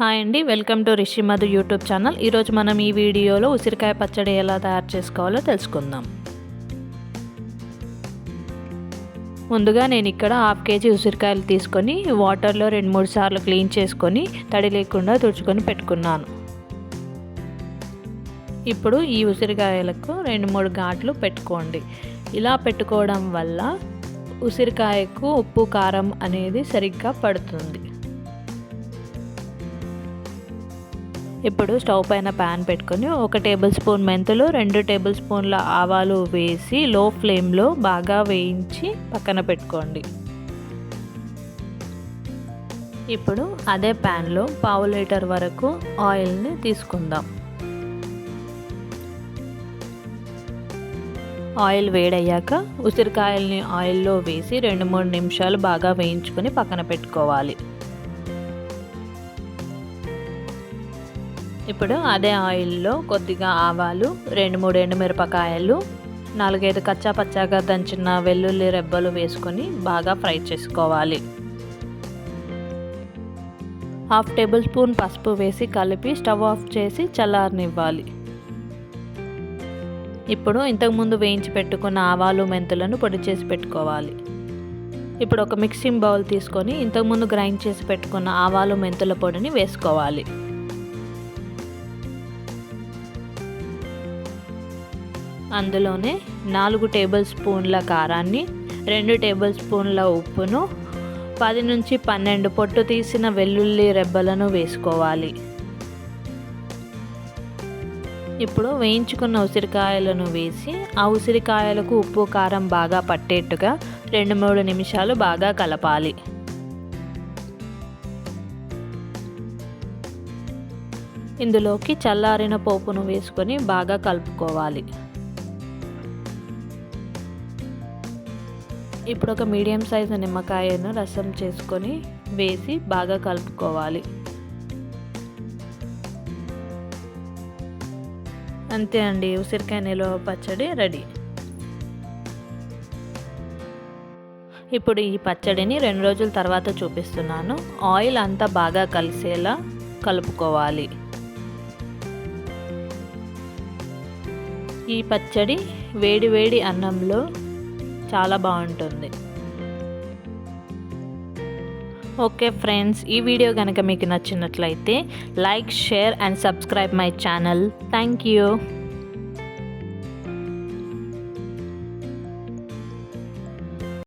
Hi అండి welcome to Rishi Madhu YouTube channel. ఈరోజు మనం ఈ వీడియోలో ఉసిరికాయ పచ్చడి ఎలా తయారు చేసుకోవాలో తెలుసుకుందాం. ముందుగా నేను ఇక్కడ హాఫ్ కేజీ ఉసిరికాయలు తీసుకొని వాటర్లో రెండు మూడు సార్లు క్లీన్ చేసుకొని తడి లేకుండా తుడుచుకొని పెట్టుకున్నాను. ఇప్పుడు ఈ ఉసిరికాయలకు రెండు మూడు ఘాట్లు పెట్టుకోండి. ఇలా పెట్టుకోవడం వల్ల ఉసిరికాయకు ఉప్పు కారం అనేది సరిగ్గా పడుతుంది. ఇప్పుడు స్టవ్ పైన ప్యాన్ పెట్టుకొని ఒక టేబుల్ స్పూన్ మెంతులు రెండు టేబుల్ స్పూన్ల ఆవాలు వేసి లో ఫ్లేమ్లో బాగా వేయించి పక్కన పెట్టుకోండి. ఇప్పుడు అదే ప్యాన్లో పావు లీటర్ వరకు ఆయిల్ని తీసుకుందాం. ఆయిల్ వేడయ్యాక ఉసిరికాయల్ని ఆయిల్లో వేసి రెండు మూడు నిమిషాలు బాగా వేయించుకొని పక్కన పెట్టుకోవాలి. ఇప్పుడు అదే ఆయిల్లో కొద్దిగా ఆవాలు రెండు మూడు ఎండుమిరపకాయలు నాలుగైదు కచ్చా పచ్చాగా దంచిన వెల్లుల్లి రెబ్బలు వేసుకొని బాగా ఫ్రై చేసుకోవాలి. హాఫ్ టేబుల్ స్పూన్ పసుపు వేసి కలిపి స్టవ్ ఆఫ్ చేసి చల్లారనివ్వాలి. ఇప్పుడు ఇంతకుముందు వేయించి పెట్టుకున్న ఆవాలు మెంతులను పొడి చేసి పెట్టుకోవాలి. ఇప్పుడు ఒక మిక్సింగ్ బౌల్ తీసుకొని ఇంతకుముందు గ్రైండ్ చేసి పెట్టుకున్న ఆవాలు మెంతుల పొడిని వేసుకోవాలి. అందులోనే నాలుగు టేబుల్ స్పూన్ల కారాన్ని రెండు టేబుల్ స్పూన్ల ఉప్పును పది నుంచి పన్నెండు పొట్టు తీసిన వెల్లుల్లి రెబ్బలను వేసుకోవాలి. ఇప్పుడు వేయించుకున్న ఉసిరికాయలను వేసి ఆ ఉసిరికాయలకు ఉప్పు కారం బాగా పట్టేట్టుగా రెండు మూడు నిమిషాలు బాగా కలపాలి. ఇందులోకి చల్లారిన పోపును వేసుకొని బాగా కలుపుకోవాలి. ఇప్పుడు ఒక మీడియం సైజు నిమ్మకాయను రసం చేసుకొని వేసి బాగా కలుపుకోవాలి. అంతే అండి ఉసిరికాయ నిలువ పచ్చడి రెడీ. ఇప్పుడు ఈ పచ్చడిని రెండు రోజుల తర్వాత చూపిస్తున్నాను. ఆయిల్ అంతా బాగా కలిసేలా కలుపుకోవాలి. ఈ పచ్చడి వేడి వేడి అన్నంలో చాలా బాగుంటుంది. ఓకే ఫ్రెండ్స్ ఈ వీడియో కనుక మీకు నచ్చినట్లయితే like share and subscribe my channel. Thank you.